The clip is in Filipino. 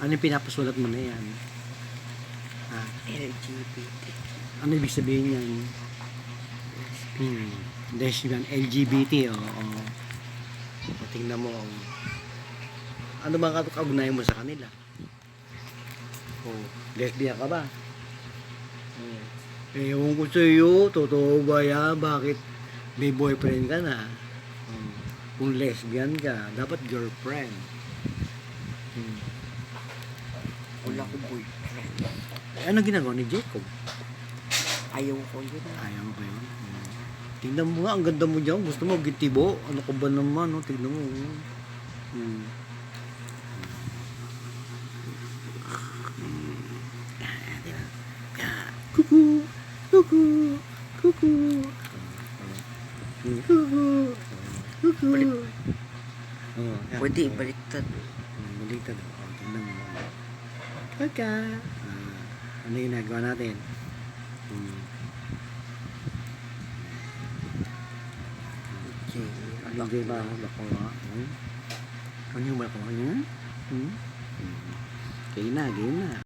Ano yung pinapasulat mo na yan? Ha? LGBT. Ano ibig sabihin yan? Hmm. Lesbian, LGBT, o. Oh, O, tingnan mo, oh. Ano ba ang kaugnayan mo sa kanila? Oh, lesbian ka ba? Oh. Eh, ewan ko sa iyo, totoo ba yan? Bakit may boyfriend ka na? Oh. Kung lesbian ka, dapat girlfriend. Hmm. Wala ko. Eh, ano ginagawa ni Jacob? Ayaw ko yun. Ayaw ba yun? Hmm. Tingnan mo nga, ang ganda mo dyan. Gusto mo, gintibo. Ano ka ba naman, no? Tingnan mo. Hmm. Kuku! Kuku! Kuku! Kuku! Kuku! Oh, yan. Pwede ibaliktad. Hmm, Baliktad. Oh, tingnan mo. Kaka! Ah, ano yung ginagawa natin? Hmm. Okay. Ano yung ba? Bakuha? Hmm? Ano yung bakuha niya? Hmm? Hmm. Okay na, game na.